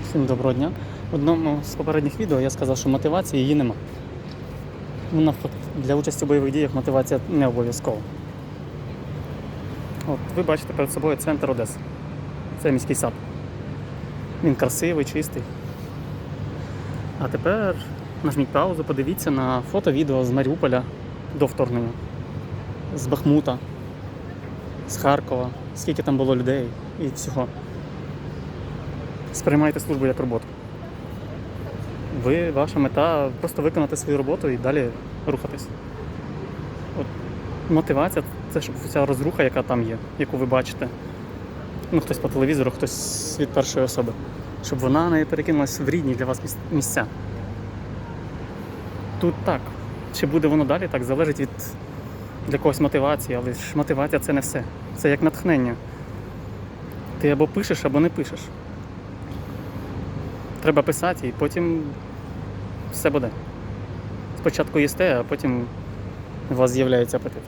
Всім доброго дня. В одному з попередніх відео я сказав, що мотивації її нема. Вона для участі у бойових діях мотивація не обов'язкова. От ви бачите перед собою центр Одеси. Це міський сад. Він красивий, чистий. А тепер нажміть паузу, подивіться на фото-відео з Маріуполя до вторгнення, з Бахмута, з Харкова, скільки там було людей і всього. Сприймайте службу як роботу. Ви, ваша мета просто виконати свою роботу і далі рухатись. От, мотивація це щоб вся розруха, яка там є, яку ви бачите. Ну, хтось по телевізору, хтось від першої особи. Щоб вона не перекинулась в рідні для вас місця. Тут так. Чи буде воно далі, так залежить від для когось мотивації, але ж мотивація це не все. Це як натхнення. Ти або пишеш, або не пишеш. Треба писати, і потім все буде. Спочатку їсте, а потім у вас з'являється апетит.